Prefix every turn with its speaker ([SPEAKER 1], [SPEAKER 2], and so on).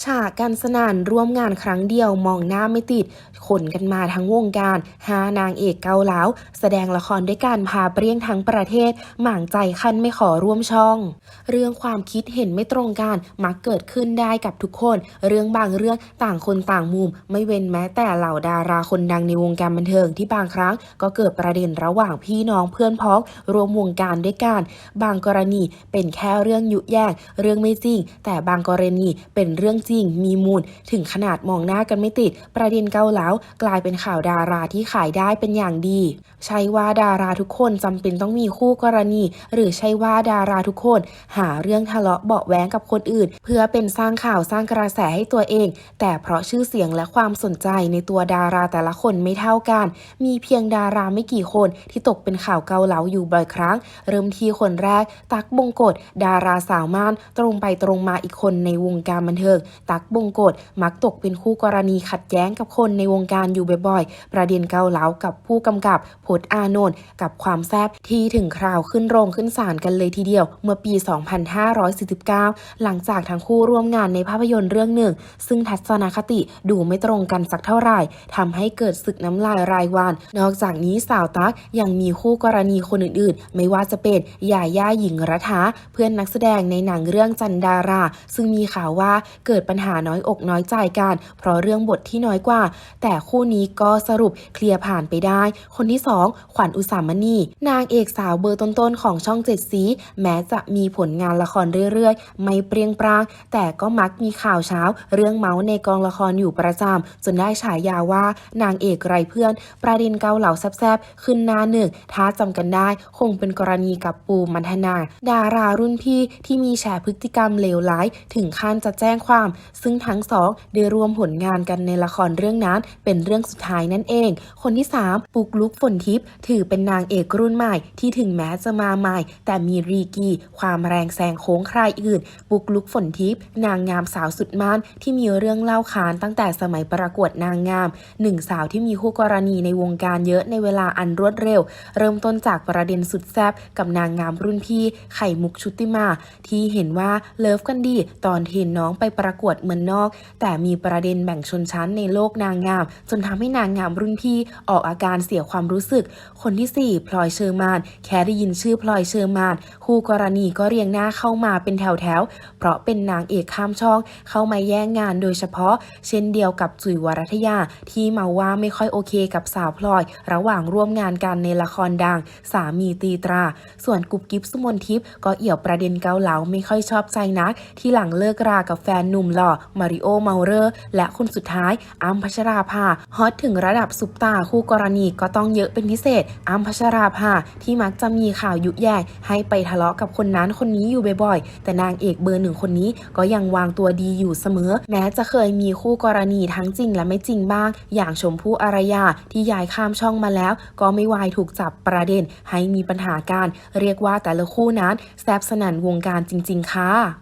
[SPEAKER 1] ฉากกันสนานร่วมงานครั้งเดียวมองหน้าไม่ติด ขนกันมาทั้งวงการหานางเอกเกาเหลาแสดงละครด้วยการพาเปรี้ยงทั้งประเทศ หม่างใจคันไม่ขอร่วมช่อง เรื่องความคิดเห็นไม่ตรงกันมักเกิดขึ้นได้กับทุกคน เรื่องบางเรื่องต่างคนต่างมุม ไม่เว้นแม้แต่เหล่าดาราคนดังในวงการบันเทิงที่บางครั้ง ก็เกิดประเด็นระหว่างพี่น้องเพื่อนพ้องรวมวงการด้วยกันบางกรณีเป็นแค่เรื่องยุแยงเรื่องไม่จริง แต่บางกรณีเป็นเรื่องจริง มีมูล ถึงขนาดมองหน้ากันไม่ติด ประเด็นเกาเหลากลายเป็นข่าวดาราที่ขายได้เป็นอย่างดี ใช่ว่าดาราทุกคนจำเป็นต้องมีคู่กรณี หรือใช่ว่าดาราทุกคน หาเรื่องทะเลาะเบาะแว้งกับคนอื่น เพื่อเป็นสร้างข่าวสร้างกระแสให้ตัวเอง แต่เพราะชื่อเสียงและความสนใจในตัวดาราแต่ละคนไม่เท่ากัน มีเพียงดาราไม่กี่คนที่ตกเป็นข่าวเกาเหลาอยู่บ่อยครั้ง เริ่มที่คนแรก ตักบงกฎดาราสาวม่านตรงไปตรงมาอีกคนในวงการบันเทิงตักบงกฎมักตกเป็นคู่กรณีขัดแย้งกับคนในวงการอยู่บ่อยๆ ประเด็นเกาเหลากับผู้กำกับพจน์อานนท์กับความแซบที่ถึงคราวขึ้นโรงขึ้นศาลกันเลยทีเดียว เมื่อปี 2549 หลังจากทั้งคู่ร่วมงานในภาพยนตร์เรื่องหนึ่ง ซึ่งทัศนคติดูไม่ตรงกันสักเท่าไหร่ทำให้เกิดศึกน้ำลายรายวัน นอกจากนี้สาวตั๊กยังมีคู่กรณีคนอื่นๆ ไม่ว่าจะเป็นยาย่าหญิงรัฐาเพื่อนนักแสดงในหนังเรื่องจันดารา ซึ่งมีข่าวว่าเกิดปัญหาน้อยอกน้อยใจกัน เพราะเรื่องบทที่น้อยกว่า แต่คู่นี้ก็สรุปเคลียร์ผ่านไปได้ คนที่ 2 ขวัญอุสามณี นางเอกสาวเบอร์ต้นๆของช่องเจ็ดสี แม้จะมีผลงานละครเรื่อยๆ ไม่เปรียงปราง แต่ก็มักมีข่าวเช้า เรื่องเมาส์ในกองละครอยู่ประจำจนได้ฉายาว่านางเอกไรเพื่อน ประเด็นเกาเหล่าแซบๆขึ้นหน้าหนึ่งถ้าจำกันได้ คงเป็นกรณีกับปูมันธนา ดารารุ่นพี่ที่มีแฉพฤติกรรมเลวร้าย ถึงขั้นจะแจ้งความซึ่งทั้งสองได้ร่วมผลงานกันในละครเรื่องนั้น เป็นเรื่องสุดท้ายนั่นเอง คนที่ 3 ปุกลุกฝนทิพย์ถือเป็นนางเอกรุ่นใหม่ที่ถึงแม้จะมาใหม่ แต่มีรีกีความแรงแซงโค้งใครอื่น ปุกลุกฝนทิพย์นางงามสาวสุดม่านที่มีเรื่องเล่าขานตั้งแต่สมัยประกวดนางงามหนึ่งสาวที่มีคู่กรณีในวงการเยอะในเวลาอันรวดเร็ว เริ่มต้นจากประเด็นสุดแซบกับนางงามรุ่นพี่ไข่มุกชุติมา ที่เห็นว่าเลิฟกันดี ตอนเห็นน้องไปประกวดเมืองนอก แต่มีประเด็นแบ่งชนชั้นในโลกนางงาม จนทำให้นางงามรุ่นพี่ออกอาการเสียความรู้สึก คนที่ 4 พลอยเชอร์มาน แค่ได้ยินชื่อพลอยเชอร์มาน คู่กรณีก็เรียงหน้าเข้ามาเป็นแถวๆ เพราะเป็นนางเอกข้ามช่อง เข้ามาแย่งงานโดยเฉพาะ เช่นเดียวกับจุ๋ยวรัตยาที่มาว่าไม่ค่อยโอเคกับสาวพลอย ระหว่างร่วมงานกันในละครดัง สามีตีตรา ส่วนกุ๊บกิ๊บสุมนทิพย์ก็เอี่ยวประเด็นเกาเหลาไม่ค่อยชอบใจนัก ที่หลังเลิกรากับแฟนหนุ่มหล่อมาริโอมาเรอร์ และคนสุดท้ายอ้ำพัชราภาฮอตถึงระดับซุปตาคู่กรณีก็ต้องเยอะเป็นพิเศษอ้ำพัชราภาที่มักจะมีข่าวยุแยงให้ไปทะเลาะกับคนนั้นคนนี้อยู่บ่อยๆ แต่นางเอกเบอร์หนึ่งคนนี้ก็ยังวางตัวดีอยู่เสมอ แม้จะเคยมีคู่กรณีทั้งจริงและไม่จริงบ้าง อย่างชมพู่อารยาที่ย้ายข้ามช่องมาแล้ว ก็ไม่วายถูกจับประเด็นให้มีปัญหาการ เรียกว่าแต่ละคู่นั้นแซบสนั่นวงการจริง ๆ ค่ะ